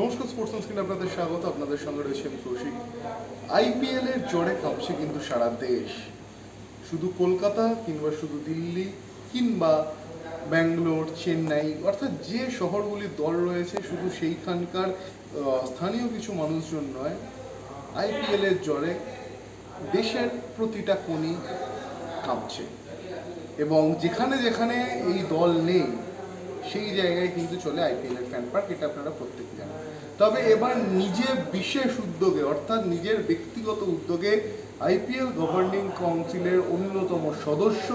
নমস্কার sports screen আপনাদের স্বাগত। আপনাদের সঙ্গে রয়েছে আমি কৌশিক। আইপিএল এর জ্বরে কাঁপছে কিন্তু সারা দেশ। শুধু কলকাতা কিংবা শুধু দিল্লি কিংবা ব্যাঙ্গালোর, চেন্নাই, অর্থাৎ যে শহরগুলির দল রয়েছে, শুধু সেইখানকার স্থানীয় কিছু মানুষজন নয় আইপিএল এর জ্বরে দেশের প্রতিটা কোণই কাঁপছে। এবং যেখানে যেখানে এই দল নেই সেই জায়গায় কিন্তু চলে আইপিএল এর ফ্যান পার্ক এটা আপনারা প্রত্যেকে জানেন। তবে এবার নিজে বিশেষ উদ্যোগে, অর্থাৎ নিজের ব্যক্তিগত উদ্যোগে আইপিএল গভর্নিং কাউন্সিলের অন্যতম সদস্য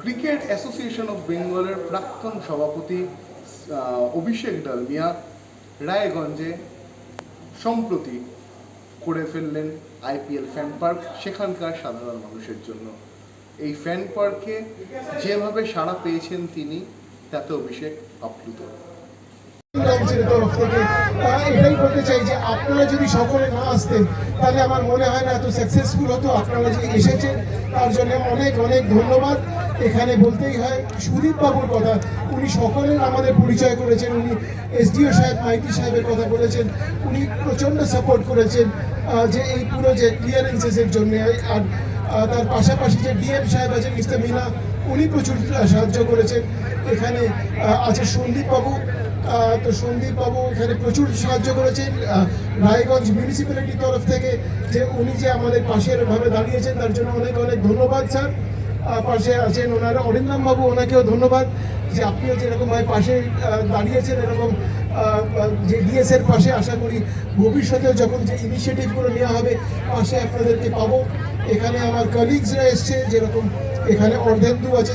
ক্রিকেট অ্যাসোসিয়েশন অফ বেঙ্গলের প্রাক্তন সভাপতি অভিষেক ডালমিয়া রায়গঞ্জে সম্প্রতি করে ফেললেন আইপিএল ফ্যান পার্ক সেখানকার সাধারণ মানুষের জন্য। এই ফ্যান পার্কে যেভাবে সাড়া পেয়েছেন তিনি তাতে অভিষেক আপ্লুত তরফ থেকে এটাই চাই যে আপনারা যদি সকলে না আসতেন, তাহলে আমার মনে হয় না এত সাকসেসফুল হতো, আপনারা এসেছেন, তার জন্য অনেক অনেক ধন্যবাদ। এখানে বলতেই হয়, সুদীপ বাবুর কথা, উনি সকলের আমাদের পরিচয় করেছেন, উনি এসডিও সাহেব, মাইতি সাহেবের কথা বলেছেন, উনি প্রচণ্ড সাপোর্ট করেছেন যে এই পুরো যে ক্লিয়ারেন্সেসের জন্য, আর তার পাশাপাশি যে ডিএম সাহেব আছেন মিস্টার মিনা উনি প্রচুর সাহায্য করেছেন। এখানে আছে সন্দীপ বাবু তো সন্দীপ বাবু এখানে প্রচুর সাহায্য করেছেন। রায়গঞ্জ মিউনিসিপ্যালিটির তরফ থেকে যে উনি যে আমাদের পাশের ভাবে দাঁড়িয়েছেন, তার জন্য অনেক অনেক ধন্যবাদ, স্যার। পাশে আছেন ওনারা অরিন্দম বাবু ওনাকেও ধন্যবাদ। যে আপনিও যেরকম হয় পাশে দাঁড়িয়েছেন এরকম যে ডিএস এর পাশে আশা করি ভবিষ্যতেও যখন যে ইনিশিয়েটিভগুলো নেওয়া হবে, পাশে আপনাদেরকে পাবো। এখানে আমার কলিগসরা এসছে, যেরকম এখানে অর্ধেন্দু আছে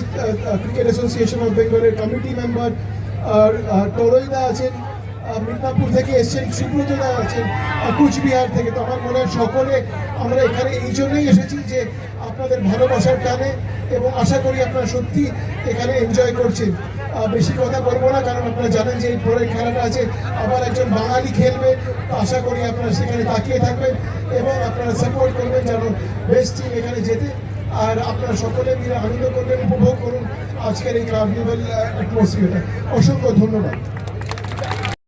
ক্রিকেট অ্যাসোসিয়েশন অফ বেঙ্গলের কমিটি মেম্বার আর টরইদা আছেন। মিদনাপুর থেকে এসছেন সুব্রতদা আছেন কুচবিহার থেকে। তো আমার মনে হয় সকলে আমরা এখানে এই জন্যই এসেছি যে আপনাদের ভালোবাসার টানে এবং আশা করি আপনারা সত্যি এখানে এনজয় করছেন। বেশি কথা বলব না, কারণ আপনারা জানেন যে এই পরের খেলাটা আছে, আবার একজন বাঙালি খেলবে। আশা করি আপনারা সেখানে তাকিয়ে থাকবেন এবং আপনারা সাপোর্ট করবেন যেন বেস্ট টিম এখানে যেতে। আর আপনারা সকলে মিলে আনন্দ করবেন, উপভোগ করুন আজকের এই কার্নিভাল অ্যাটমসফিয়ারটা অসংখ্য ধন্যবাদ।